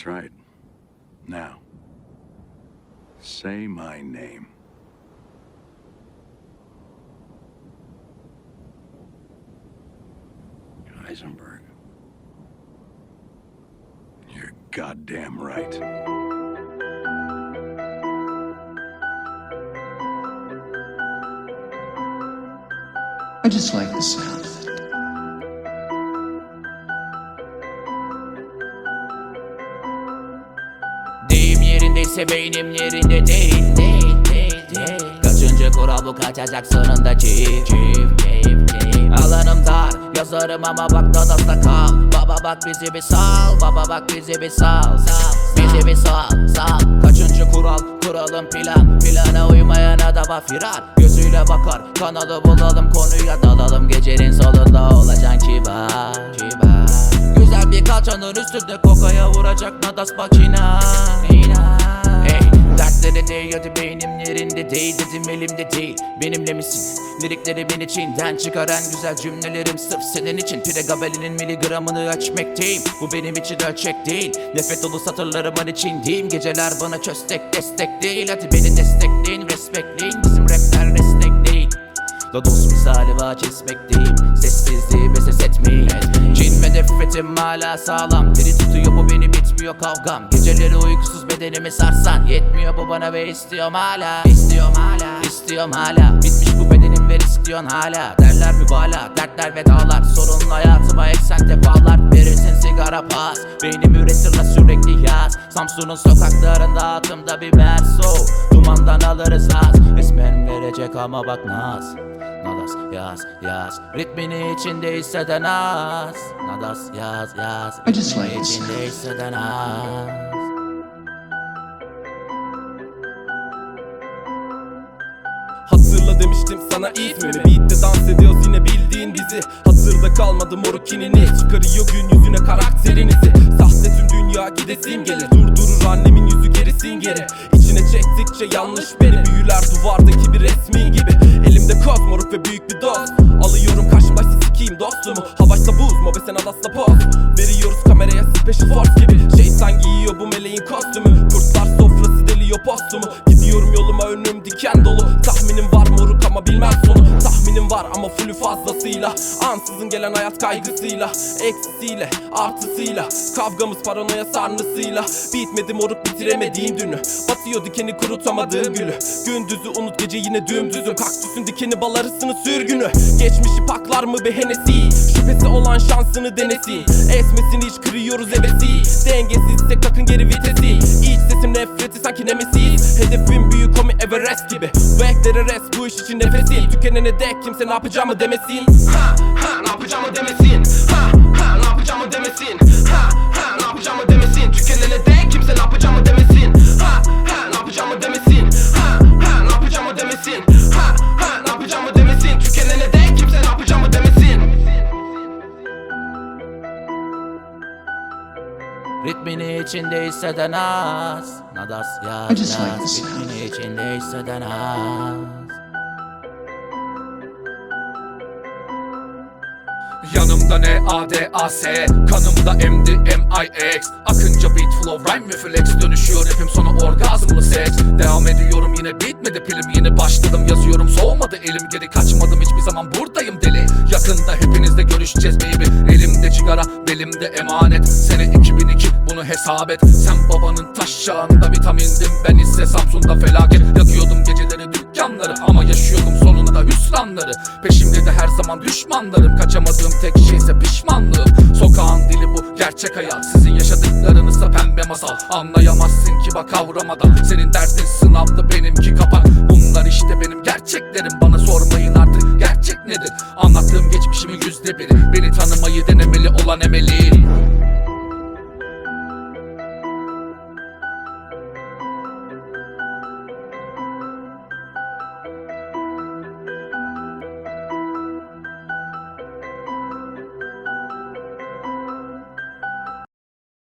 That's right. Now, say my name. Heisenberg. You're goddamn right. I just like the sound Yerindeyse beynim yerinde değil değil değil değil. Kural bu kaçacak sonunda çift çift keyif keyif Alanım dar yazarım ama bak dadasta kal. Baba bak bizi bir sal baba bak bizi bir sal sal Bizi bir sal sal. Kaçıncı kural? Kuralım plan. Plana uymayana da var firar. Gözüyle bakar kanalı bulalım konuya dalalım. Gecenin solunda olacaksın kibar Kibar. Güzel bir kalçanın üstünde kokaya vuracak nadas makina. Ey değil hadi beynim yerinde değil dedim elimde değil. Benimle misin? Liriklerimin içinden çıkaran güzel cümlelerim sırf senin için. Pire gabelinin miligramını ölçmekteyim Bu benim için ölçek değil. Nefret dolu satırlarımın içindeyim Geceler bana köstek destek değil. Hadi beni destekleyin respektleyin Bizim rapler destek değil. Lodos misali var kesmekteyim Sessizliğime ses etmeyin. Cin ve nefretim hala sağlam Diri tutuyor bu beni bitmiyor kavgam. Geceleri uykusuz bedenimi sarsan Yetmiyor bu bana ve istiyorum hala. İstiyorum hala. İstiyorum hala. Bitmiş bu bedenim ver istiyorsun hala. Derler mübalağa dertler ve dağlar. Sorunlu hayatıma eksen defalar. Verirsin sigara pas. Beynim üretir sürekli yaz. Samsun'un sokaklarında altımda bir merso Dumandan alırız az Resmen verecek ama bak naz Nadas yaz yaz. Ritmini içinde hisseden az Nadas yaz yaz. I just Ritmini like it. içinde hisseden az Hatırla demiştim sana ismimi Beat'te dans ediyoruz yine bildiğin bizi. Hatırda kalmadı moruk kinini. Çıkarıyor gün yüzüne karakterinizi. Sahte tüm dünya gidesin gelir Durdurur annemin yüzü gerisin geri İçine çektikçe yanlış beni. Büyüler duvardaki bir resmin dolu. Tahminim var moruk ama Tahminim var ama fullü fazlasıyla. Ansızın gelen hayat kaygısıyla Eksisiyle artısıyla. Kavgamız paranoya sarnısıyla. Bitmedi moruk bitiremediğim dünü. Batıyor dikeni kurutamadığım gülü. Gündüzü unut gece yine dümdüzüm. Kaktüsün dikeni bal arısının sürgünü Geçmişi paklar mı be henesi Şüphesi olan şansını denesin Esmesin hiç kırıyoruz hevesi Dengesizse kakın geri vitesi. İç sesim nefreti sanki nemesis. Hedefim büyük komi Everest gibi. Bu eklere rest bu iş için nefesim. Tükenene dek kimse ne yapacağımı demesin. Ha ha ne yapacağımı demesin. Ha ha ne yapacağımı demesin. Ha ha ne yapacağımı demesin. Tükenene dek kimse ne yapacağımı demesin. Ha ha ne yapacağımı demesin. Ha ha ne yapacağımı demesin. Ha ha ne yapacağımı demesin. Tükenene dek kimse ne yapacağımı demesin. Ritmini içinde hisseden az Nadas sound. Ritmini içinde hisseden az Yanımda ne A D A S Kanımda M D M I X. Akınca beat flow rhyme ve flex. Dönüşüyor rapim sonu orgazmlı seks. Devam ediyorum yine bitmedi pilim. Yeni başladım yazıyorum. Soğumadı elim Geri kaçmadım. Hiçbir zaman buradayım deli. Yakında hepinizle görüşeceğiz baby. Elimde sigara belimde emanet. Sene 2002 bunu hesap et. Sen babanın taşağında vitamindim. Ben ise Samsun'da felaket. Yakıyordum geceleri dükkanları. Ama yaşıyordum bana üslamları Peşimde de her zaman düşmanlarım. Kaçamadığım tek şeyse pişmanlığım. Sokağın dili bu gerçek hayat. Sizin yaşadıklarınızsa pembe masal. Anlayamazsın ki bak kavramadan. Senin dersin sınavdı benimki kapak. Bunlar işte benim gerçeklerim. Bana sormayın artık gerçek nedir? Anlattığım geçmişimin yüzde biri. Beni tanımayı denemeli olan emeli.